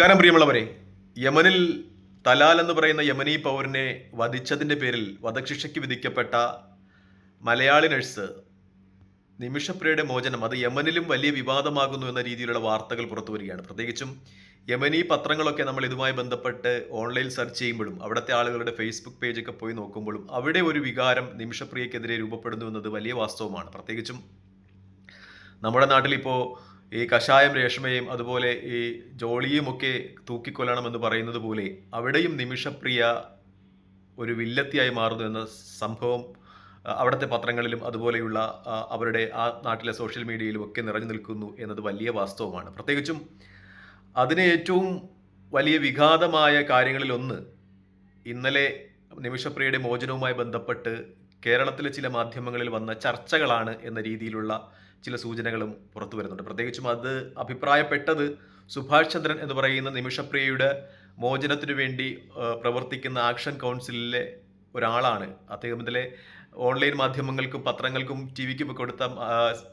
നമസ്കാരം പ്രിയമുള്ളവരെ. യമനിൽ തലാൽ എന്ന് പറയുന്ന യമനി പൗരനെ വധിച്ചതിന്റെ പേരിൽ വധശിക്ഷയ്ക്ക് വിധിക്കപ്പെട്ട മലയാളി നഴ്സ് നിമിഷപ്രിയയുടെ മോചനം അത് യമനിലും വലിയ വിവാദമാകുന്നു എന്ന രീതിയിലുള്ള വാർത്തകൾ പുറത്തു വരികയാണ്. പ്രത്യേകിച്ചും യമനി പത്രങ്ങളൊക്കെ നമ്മൾ ഇതുമായി ബന്ധപ്പെട്ട് ഓൺലൈൻ സെർച്ച് ചെയ്യുമ്പോഴും അവിടുത്തെ ആളുകളുടെ ഫേസ്ബുക്ക് പേജൊക്കെ പോയി നോക്കുമ്പോഴും അവിടെ ഒരു വികാരം നിമിഷപ്രിയക്കെതിരെ രൂപപ്പെടുന്നു എന്നത് വലിയ വാസ്തവമാണ്. പ്രത്യേകിച്ചും നമ്മുടെ നാട്ടിൽ ഇപ്പോൾ ഈ കഷായം രേഷ്മയും അതുപോലെ ഈ ജോളിയുമൊക്കെ തൂക്കിക്കൊല്ലണമെന്ന് പറയുന്നത് പോലെ അവിടെയും നിമിഷപ്രിയ ഒരു വില്ലത്തിയായി മാറുന്നു എന്ന സംഭവം അവിടുത്തെ പത്രങ്ങളിലും അതുപോലെയുള്ള അവരുടെ ആ നാട്ടിലെ സോഷ്യൽ മീഡിയയിലും ഒക്കെ നിറഞ്ഞു നിൽക്കുന്നു എന്നത് വലിയ വാസ്തവമാണ്. പ്രത്യേകിച്ചും അതിന് ഏറ്റവും വലിയ വിഘാതമായ കാര്യങ്ങളിലൊന്ന് ഇന്നലെ നിമിഷപ്രിയയുടെ മോചനവുമായി ബന്ധപ്പെട്ട് കേരളത്തിലെ ചില മാധ്യമങ്ങളിൽ വന്ന ചർച്ചകളാണ് എന്ന രീതിയിലുള്ള ചില സൂചനകളും പുറത്തു വരുന്നുണ്ട്. പ്രത്യേകിച്ചും അത് അഭിപ്രായപ്പെട്ടത് സുഭാഷ് ചന്ദ്രൻ എന്ന് പറയുന്ന നിമിഷപ്രിയയുടെ മോചനത്തിനു വേണ്ടി പ്രവർത്തിക്കുന്ന ആക്ഷൻ കൗൺസിലിലെ ഒരാളാണ്. അദ്ദേഹം ഇതിലെ ഓൺലൈൻ മാധ്യമങ്ങൾക്കും പത്രങ്ങൾക്കും ടി വിക്കും കൊടുത്ത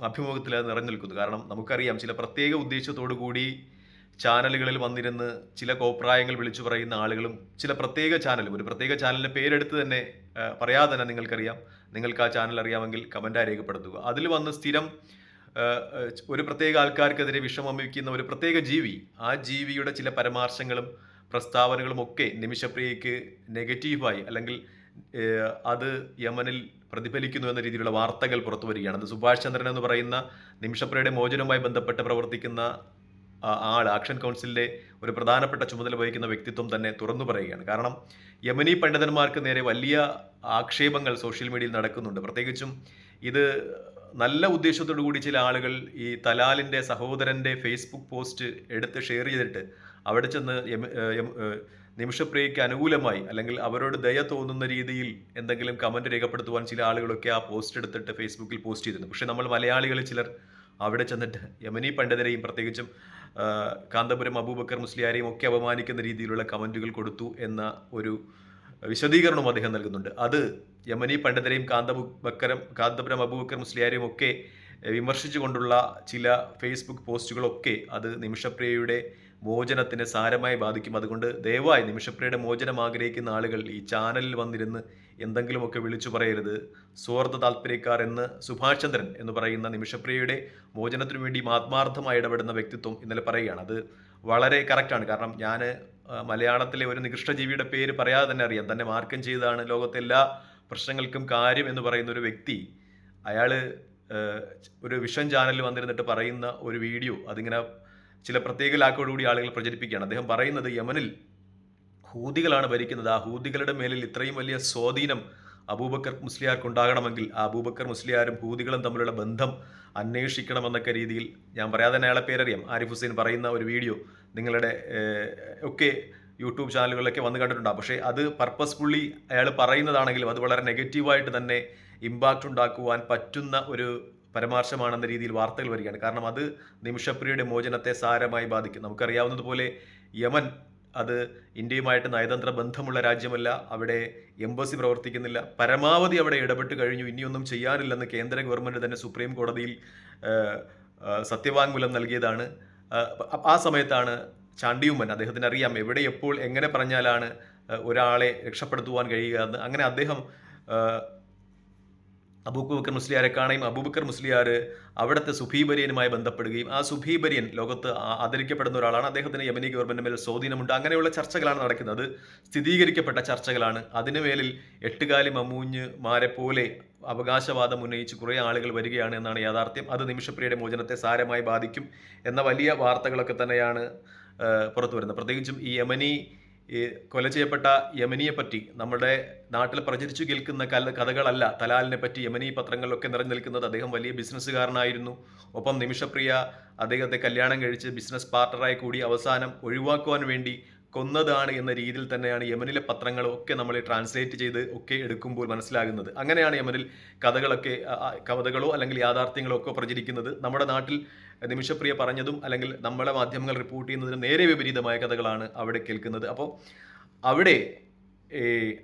അഭിമുഖത്തിൽ അത് നിറഞ്ഞു നിൽക്കുന്നു. കാരണം നമുക്കറിയാം ചില പ്രത്യേക ഉദ്ദേശത്തോടു കൂടി ചാനലുകളിൽ വന്നിരുന്ന് ചില കോപ്രായങ്ങൾ വിളിച്ചു പറയുന്ന ആളുകളും ചില പ്രത്യേക ചാനലും ഒരു പ്രത്യേക ചാനലിന്റെ പേരെടുത്ത് തന്നെ പറയാതെ തന്നെ നിങ്ങൾക്കറിയാം. നിങ്ങൾക്ക് ആ ചാനൽ അറിയാമെങ്കിൽ കമന്റായി രേഖപ്പെടുത്തുക. അതിൽ വന്ന് സ്ഥിരം ഒരു പ്രത്യേക ആൾക്കാർക്കെതിരെ വിഷമമിക്കുന്ന ഒരു പ്രത്യേക ജീവി ആ ജീവിയുടെ ചില പരാമർശങ്ങളും പ്രസ്താവനകളും ഒക്കെ നിമിഷപ്രിയയ്ക്ക് നെഗറ്റീവായി അല്ലെങ്കിൽ അത് യമനിൽ പ്രതിഫലിക്കുന്നു എന്ന രീതിയിലുള്ള വാർത്തകൾ പുറത്തു വരികയാണ്. അത് സുഭാഷ് ചന്ദ്രൻ എന്ന് പറയുന്ന നിമിഷപ്രിയയുടെ മോചനവുമായി ബന്ധപ്പെട്ട് പ്രവർത്തിക്കുന്ന ആൾ ആക്ഷൻ കൗൺസിലിലെ ഒരു പ്രധാനപ്പെട്ട ചുമതല വഹിക്കുന്ന വ്യക്തിത്വം തന്നെ തുറന്നു പറയുകയാണ്. കാരണം യമനി പണ്ഡിതന്മാർക്ക് നേരെ വലിയ ആക്ഷേപങ്ങൾ സോഷ്യൽ മീഡിയയിൽ നടക്കുന്നുണ്ട്. പ്രത്യേകിച്ചും ഇത് നല്ല ഉദ്ദേശത്തോടു കൂടി ചില ആളുകൾ ഈ തലാലിന്റെ സഹോദരന്റെ ഫേസ്ബുക്ക് പോസ്റ്റ് എടുത്ത് ഷെയർ ചെയ്തിട്ട് അവിടെ ചെന്ന് നിമിഷപ്രിയയ്ക്ക് അനുകൂലമായി അല്ലെങ്കിൽ അവരോട് ദയ തോന്നുന്ന രീതിയിൽ എന്തെങ്കിലും കമന്റ് രേഖപ്പെടുത്തുവാൻ ചില ആളുകളൊക്കെ ആ പോസ്റ്റ് എടുത്തിട്ട് ഫേസ്ബുക്കിൽ പോസ്റ്റ് ചെയ്തിരുന്നു. പക്ഷേ നമ്മൾ മലയാളികളിൽ ചിലർ അവിടെ ചെന്നിട്ട് യമനി പണ്ഡിതരെയും പ്രത്യേകിച്ചും കാന്തപുരം അബൂബക്കർ മുസ്ലിയാരെയും ഒക്കെ അപമാനിക്കുന്ന രീതിയിലുള്ള കമന്റുകൾ കൊടുത്തു എന്ന ഒരു വിശദീകരണവും അദ്ദേഹം നൽകുന്നുണ്ട്. അത് യമനി പണ്ഡിതരെയും കാന്തബക്കരം കാന്തപുരം അബൂബക്കർ മുസ്ലിയാരെയും ഒക്കെ വിമർശിച്ചുകൊണ്ടുള്ള ചില ഫേസ്ബുക്ക് പോസ്റ്റുകളൊക്കെ അത് നിമിഷപ്രിയയുടെ മോചനത്തിന് സാരമായി ബാധിക്കും. അതുകൊണ്ട് ദയവായി നിമിഷപ്രിയയുടെ മോചനം ആഗ്രഹിക്കുന്ന ആളുകൾ ഈ ചാനലിൽ വന്നിരുന്ന് എന്തെങ്കിലുമൊക്കെ വിളിച്ചു പറയരുത്. സുഹൃത്ത് താല്പര്യക്കാർ എന്ന് സുഭാഷ് ചന്ദ്രൻ എന്ന് പറയുന്ന നിമിഷപ്രിയയുടെ മോചനത്തിനു വേണ്ടി ആത്മാർത്ഥമായി ഇടപെടുന്ന വ്യക്തിത്വം ഇന്നലെ പറയുകയാണ്. അത് വളരെ കറക്റ്റാണ് കാരണം ഞാൻ മലയാളത്തിലെ ഒരു നികൃഷ്ടജീവിയുടെ പേര് പറയാതെ തന്നെ അറിയാം. തന്നെ മാർക്കം ചെയ്താണ് ലോകത്തെ എല്ലാ പ്രശ്നങ്ങൾക്കും കാര്യം എന്ന് പറയുന്ന ഒരു വ്യക്തി അയാൾ ഒരു വിഷൻ ചാനലിൽ വന്നിരുന്നിട്ട് പറയുന്ന ഒരു വീഡിയോ അതിങ്ങനെ ചില പ്രത്യേക ലാക്കോടുകൂടി ആളുകൾ പ്രചരിപ്പിക്കുകയാണ്. അദ്ദേഹം പറയുന്നത് യമനിൽ ഹൂതികളാണ് ഭരിക്കുന്നത്. ആ ഹൂതികളുടെ മേലിൽ ഇത്രയും വലിയ സ്വാധീനം അബൂബക്കർ മുസ്ലിയാർക്ക് ഉണ്ടാകണമെങ്കിൽ ആ അബൂബക്കർ മുസ്ലിയാരും ഹൂതികളും തമ്മിലുള്ള ബന്ധം അന്വേഷിക്കണമെന്നൊക്കെ രീതിയിൽ ഞാൻ പറയാതെ തന്നെ അയാളെ പേരറിയാം. ആരിഫ് ഹുസൈൻ പറയുന്ന ഒരു വീഡിയോ നിങ്ങളുടെ ഒക്കെ യൂട്യൂബ് ചാനലുകളിലൊക്കെ വന്ന് കണ്ടിട്ടുണ്ടാകും പക്ഷേ അത് പർപ്പസ്ഫുള്ളി അയാൾ പറയുന്നതാണെങ്കിലും അത് വളരെ നെഗറ്റീവായിട്ട് തന്നെ ഇമ്പാക്റ്റ് ഉണ്ടാക്കുവാൻ പറ്റുന്ന ഒരു പരാമർശമാണെന്ന രീതിയിൽ വാർത്തകൾ വരികയാണ്. കാരണം അത് നിമിഷപ്രിയയുടെ മോചനത്തെ സാരമായി ബാധിക്കും. നമുക്കറിയാവുന്നതുപോലെ യമൻ അത് ഇന്ത്യയുമായിട്ട് നയതന്ത്ര ബന്ധമുള്ള രാജ്യമല്ല. അവിടെ എംബസി പ്രവർത്തിക്കുന്നില്ല. പരമാവധി അവിടെ ഇടപെട്ട് കഴിഞ്ഞു. ഇനിയൊന്നും ചെയ്യാനില്ലെന്ന് കേന്ദ്ര ഗവൺമെന്റ് തന്നെ സുപ്രീം കോടതിയിൽ സത്യവാങ്മൂലം നൽകിയതാണ്. ആ, സമയത്താണ് ചാണ്ടിയുമ്മൻ അദ്ദേഹത്തിന് അറിയാം എവിടെ എപ്പോൾ എങ്ങനെ പറഞ്ഞാലാണ് ഒരാളെ രക്ഷപ്പെടുത്തുവാൻ കഴിയുക എന്ന്. അങ്ങനെ അദ്ദേഹം അബൂബക്കർ മുസ്ലിയാരെ കാണുകയും അബൂബക്കർ മുസ്ലിയാർ അവിടുത്തെ സുഫീബരിയനുമായി ബന്ധപ്പെടുകയും ആ സുഫീബരിയൻ ലോകത്ത് ആദരിക്കപ്പെടുന്ന ഒരാളാണ്. അദ്ദേഹത്തിന് യമനി ഗവൺമെന്റ് മേൽ സ്വാധീനമുണ്ട്. അങ്ങനെയുള്ള ചർച്ചകളാണ് നടക്കുന്നത്. സ്ഥിരീകരിക്കപ്പെട്ട ചർച്ചകളാണ്. അതിനു മേലിൽ എട്ടുകാലി മമ്മൂഞ്ഞ് മാരെ പോലെ അവകാശവാദം ഉന്നയിച്ച് കുറേ ആളുകൾ വരികയാണ് എന്നാണ് യാഥാർത്ഥ്യം. അത് നിമിഷപ്രിയയുടെ മോചനത്തെ സാരമായി ബാധിക്കും എന്ന വലിയ വാർത്തകളൊക്കെ തന്നെയാണ് പുറത്തു വരുന്നത് പ്രത്യേകിച്ചും ഈ യമനി ഈ കൊല ചെയ്യപ്പെട്ട യമനിയെ പറ്റി നമ്മുടെ നാട്ടിൽ പ്രചരിച്ചു കേൾക്കുന്ന കല കഥകളല്ല തലാലിനെ പറ്റി യമനി പത്രങ്ങളിലൊക്കെ നിറഞ്ഞു നിൽക്കുന്നത് അദ്ദേഹം വലിയ ബിസിനസ്സുകാരനായിരുന്നു. ഒപ്പം നിമിഷപ്രിയ അദ്ദേഹത്തെ കല്യാണം കഴിച്ച് ബിസിനസ് പാർട്ണറായി കൂടി അവസാനം ഒഴിവാക്കുവാൻ വേണ്ടി കൊന്നതാണ് എന്ന രീതിയിൽ തന്നെയാണ് യമനിലെ പത്രങ്ങളൊക്കെ നമ്മൾ ട്രാൻസ്ലേറ്റ് ചെയ്ത് ഒക്കെ എടുക്കുമ്പോൾ മനസ്സിലാകുന്നത്. അങ്ങനെയാണ് യമനിൽ കഥകളൊക്കെ കഥകളോ അല്ലെങ്കിൽ യാഥാർത്ഥ്യങ്ങളോ ഒക്കെ പ്രചരിക്കുന്നത്. നമ്മുടെ നാട്ടിൽ നിമിഷപ്രിയ പറഞ്ഞതും അല്ലെങ്കിൽ നമ്മളെ മാധ്യമങ്ങൾ റിപ്പോർട്ട് ചെയ്യുന്നതിന് നേരെ വിപരീതമായ കഥകളാണ് അവിടെ കേൾക്കുന്നത്. അപ്പോൾ അവിടെ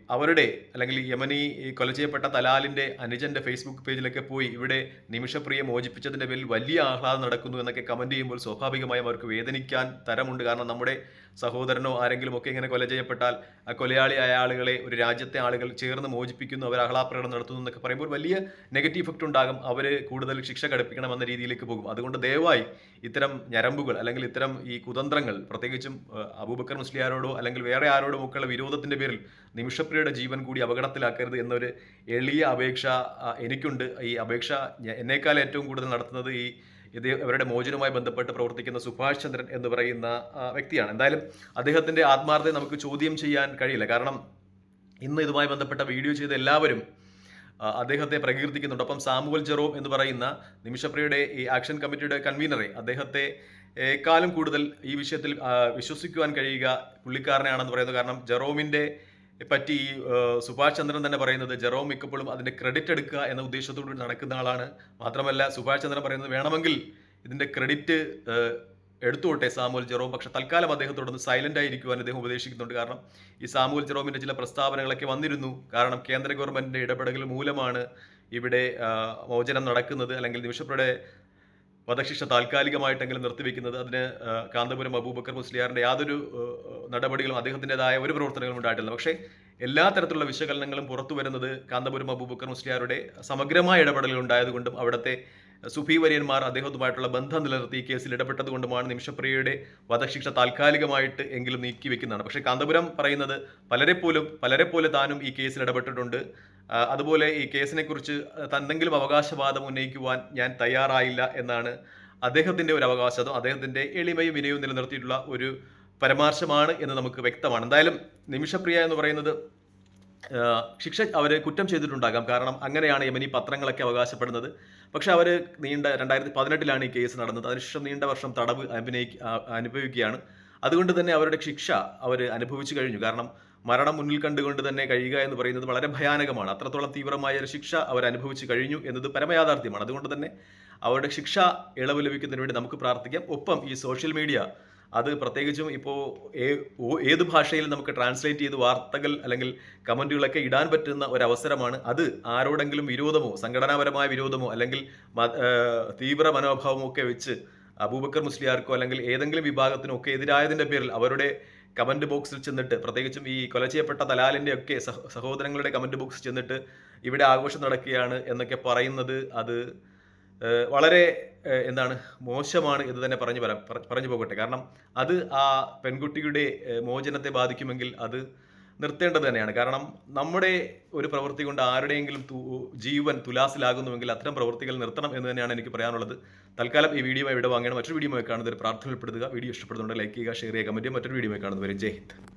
അവരുടെ അല്ലെങ്കിൽ യമനി കൊല ചെയ്യപ്പെട്ട തലാലിന്റെ അനുജന്റെ ഫേസ്ബുക്ക് പേജിലൊക്കെ പോയി ഇവിടെ നിമിഷപ്രിയ മോചിപ്പിച്ചതിന്റെ പേരിൽ വലിയ ആഹ്ലാദം നടക്കുന്നു എന്നൊക്കെ കമന്റ് ചെയ്യുമ്പോൾ സ്വാഭാവികമായും അവർക്ക് വേദനിക്കാൻ തരമുണ്ട്. കാരണം നമ്മുടെ സഹോദരനോ ആരെങ്കിലും ഒക്കെ ഇങ്ങനെ കൊല ചെയ്യപ്പെട്ടാൽ ആ കൊലയാളിയായ ആളുകളെ ഒരു രാജ്യത്തെ ആളുകൾ ചേർന്ന് മോചിപ്പിക്കുന്നു അവർ ആഹ്ലാപ്രകടനം നടത്തുന്നു എന്നൊക്കെ പറയുമ്പോൾ വലിയ നെഗറ്റീവ് ഇഫക്റ്റ് ഉണ്ടാകും. അവർ കൂടുതൽ ശിക്ഷ കടുപ്പിക്കണം എന്ന രീതിയിലേക്ക് പോകും. അതുകൊണ്ട് ദയവായി ഇത്തരം ഞരമ്പുകൾ അല്ലെങ്കിൽ ഇത്തരം ഈ കുതന്ത്രങ്ങൾ പ്രത്യേകിച്ചും അബൂബക്കർ മുസ്ലിയാരോടോ അല്ലെങ്കിൽ വേറെ ആരോടോ ഒക്കെയുള്ള വിരോധത്തിന്റെ പേരിൽ നിമിഷപ്രിയയുടെ ജീവൻ കൂടി അപകടത്തിലാക്കരുത് എന്നൊരു എളിയ അപേക്ഷ എനിക്കുണ്ട്. ഈ അപേക്ഷ എന്നേക്കാൾ ഏറ്റവും കൂടുതൽ നടത്തുന്നത് ഈ ഇത് അവരുടെ മോചനവുമായി ബന്ധപ്പെട്ട് പ്രവർത്തിക്കുന്ന സുഭാഷ് ചന്ദ്രൻ എന്ന് പറയുന്ന വ്യക്തിയാണ്. എന്തായാലും അദ്ദേഹത്തിന്റെ ആത്മാർത്ഥത നമുക്ക് ചോദ്യം ചെയ്യാൻ കഴിയില്ല. കാരണം ഇന്ന് ഇതുമായി ബന്ധപ്പെട്ട വീഡിയോ ചെയ്ത എല്ലാവരും അദ്ദേഹത്തെ പ്രകീർത്തിക്കുന്നുണ്ട്. അപ്പം സാമുവൽ ജെറോം എന്ന് പറയുന്ന നിമിഷപ്രിയയുടെ ഈ ആക്ഷൻ കമ്മിറ്റിയുടെ കൺവീനറെ അദ്ദേഹത്തെ ഏക്കാലും കൂടുതൽ ഈ വിഷയത്തിൽ വിശ്വസിക്കുവാൻ കഴിയുക പുള്ളിക്കാരനാണെന്ന് പറയുന്നത് കാരണം ജെറോമിന്റെ പറ്റി സുഭാഷ് ചന്ദ്രൻ തന്നെ പറയുന്നത് ജെറോം മിക്കപ്പോഴും അതിന്റെ ക്രെഡിറ്റ് എടുക്കുക എന്ന ഉദ്ദേശത്തോടുകൂടി നടക്കുന്ന ആളാണ്. മാത്രമല്ല സുഭാഷ് ചന്ദ്രൻ പറയുന്നത് വേണമെങ്കിൽ ഇതിന്റെ ക്രെഡിറ്റ് എടുത്തുകൊട്ടെ സാമുവൽ ജെറോം. പക്ഷെ തൽക്കാലം അദ്ദേഹത്തോടൊന്ന് സൈലന്റ് ആയിരിക്കുവാൻ അദ്ദേഹം ഉപദേശിക്കുന്നുണ്ട്. കാരണം ഈ സാമുവൽ ജെറോമിന്റെ ചില പ്രസ്താവനകളൊക്കെ വന്നിരുന്നു. കാരണം കേന്ദ്ര ഗവൺമെന്റിന്റെ ഇടപെടൽ മൂലമാണ് ഇവിടെ മോചനം നടക്കുന്നത്. അല്ലെങ്കിൽ നിമിഷപ്രയുടെ വധശിക്ഷ താൽക്കാലികമായിട്ടെങ്കിലും നിർത്തിവെക്കുന്നത് അതിന് കാന്തപുരം അബൂബക്കർ മുസ്ലിയാറിന്റെ യാതൊരു നടപടികളും അദ്ദേഹത്തിന്റെതായ ഒരു പ്രവർത്തനങ്ങളും ഉണ്ടായിട്ടില്ല. പക്ഷേ എല്ലാ തരത്തിലുള്ള വിശകലനങ്ങളും പുറത്തു വരുന്നത് കാന്തപുരം അബൂബക്കർ മുസ്ലിയാരുടെ സമഗ്രമായ ഇടപെടലുകൾ ഉണ്ടായതുകൊണ്ടും അവിടുത്തെ സുഫി വര്യന്മാർ അദ്ദേഹവുമായിട്ടുള്ള ബന്ധം നിലനിർത്തി ഈ കേസിൽ ഇടപെട്ടതുകൊണ്ടുമാണ് നിമിഷപ്രിയയുടെ വധശിക്ഷ താൽക്കാലികമായിട്ട് എങ്കിലും നീക്കി വെക്കുന്നതാണ് പക്ഷേ കാന്തപുരം പറയുന്നത് പലരെ പോലും പലരെ പോലെ താനും ഈ കേസിൽ ഇടപെട്ടിട്ടുണ്ട്. അതുപോലെ ഈ കേസിനെക്കുറിച്ച് കുറിച്ച് എന്തെങ്കിലും അവകാശവാദം ഉന്നയിക്കുവാൻ ഞാൻ തയ്യാറായില്ല എന്നാണ് അദ്ദേഹത്തിന്റെ ഒരു അവകാശം. അദ്ദേഹത്തിന്റെ എളിമയും വിനയവും നിലനിർത്തിയിട്ടുള്ള ഒരു പരമാർശമാണ് എന്ന് നമുക്ക് വ്യക്തമാണ്. എന്തായാലും നിമിഷപ്രിയ എന്ന് പറയുന്നത് ശിക്ഷ അവർ കുറ്റം ചെയ്തിട്ടുണ്ടാകാം. കാരണം അങ്ങനെയാണ് യമനി പത്രങ്ങളൊക്കെ അവകാശപ്പെടുന്നത്. പക്ഷെ അവർ നീണ്ട രണ്ടായിരത്തി പതിനെട്ടിലാണ് ഈ കേസ് നടന്നത്. അതിനുശേഷം നീണ്ട വർഷം തടവ് അഭിനയി അനുഭവിക്കുകയാണ്. അതുകൊണ്ട് തന്നെ അവരുടെ ശിക്ഷ അവർ അനുഭവിച്ചു കഴിഞ്ഞു. കാരണം മരണം മുന്നിൽ കണ്ടുകൊണ്ട് തന്നെ കഴിയുക എന്ന് പറയുന്നത് വളരെ ഭയാനകമാണ്. അത്രത്തോളം തീവ്രമായ ഒരു ശിക്ഷ അവർ അനുഭവിച്ചു കഴിഞ്ഞു എന്നത് പരമയാഥാർത്ഥ്യമാണ്. അതുകൊണ്ട് തന്നെ അവരുടെ ശിക്ഷ ഇളവ് ലഭിക്കുന്നതിന് വേണ്ടി നമുക്ക് പ്രാർത്ഥിക്കാം. ഒപ്പം ഈ സോഷ്യൽ മീഡിയ അത് പ്രത്യേകിച്ചും ഇപ്പോൾ ഏത് ഭാഷയിൽ നമുക്ക് ട്രാൻസ്ലേറ്റ് ചെയ്ത് വാർത്തകൾ അല്ലെങ്കിൽ കമന്റുകളൊക്കെ ഇടാൻ പറ്റുന്ന ഒരു അവസരമാണ് അത് ആരോടെങ്കിലും വിരോധമോ സംഘടനാപരമായ വിരോധമോ അല്ലെങ്കിൽ തീവ്ര മനോഭാവമോ ഒക്കെ വെച്ച് അബൂബക്കർ മുസ്ലിയാർക്കോ അല്ലെങ്കിൽ ഏതെങ്കിലും വിഭാഗത്തിനോ ഒക്കെ എതിരായതിന്റെ പേരിൽ അവരുടെ കമന്റ് ബോക്സിൽ ചെന്നിട്ട് പ്രത്യേകിച്ചും ഈ കൊല ചെയ്യപ്പെട്ട ദലാലിന്റെ ഒക്കെ സഹ- സഹോദരങ്ങളുടെ കമന്റ് ബോക്സിൽ ചെന്നിട്ട് ഇവിടെ ആഘോഷം നടക്കുകയാണ് എന്നൊക്കെ പറയുന്നത് അത് വളരെ എന്താണ് മോശമാണ് എന്ന് തന്നെ പറഞ്ഞു പറഞ്ഞു പോകട്ടെ. കാരണം അത് ആ പെൺകുട്ടിയുടെ മോചനത്തെ ബാധിക്കുമെങ്കിൽ അത് നിർത്തേണ്ടത് തന്നെയാണ്. കാരണം നമ്മുടെ ഒരു പ്രവൃത്തി കൊണ്ട് ആരുടെയെങ്കിലും ജീവൻ തുലാസിലാകുന്നുവെങ്കിൽ അത്തരം പ്രവൃത്തികൾ നിർത്തണം എന്ന് തന്നെയാണ് എനിക്ക് പറയാനുള്ളത്. തൽക്കാലം ഈ വീഡിയോ ഇവിടെ വാങ്ങണം മറ്റൊരു വീഡിയോ കാണുന്നത് പ്രാർത്ഥനപ്പെടുത്തുക വീഡിയോ ഇഷ്ടപ്പെടുന്നുണ്ട് ലൈക്ക് ചെയ്യുക ഷെയർ ചെയ്യുക. കമന്റ് മറ്റൊരു വീഡിയോ കാണുന്നവരെ ജയ് ഹിന്ദ്.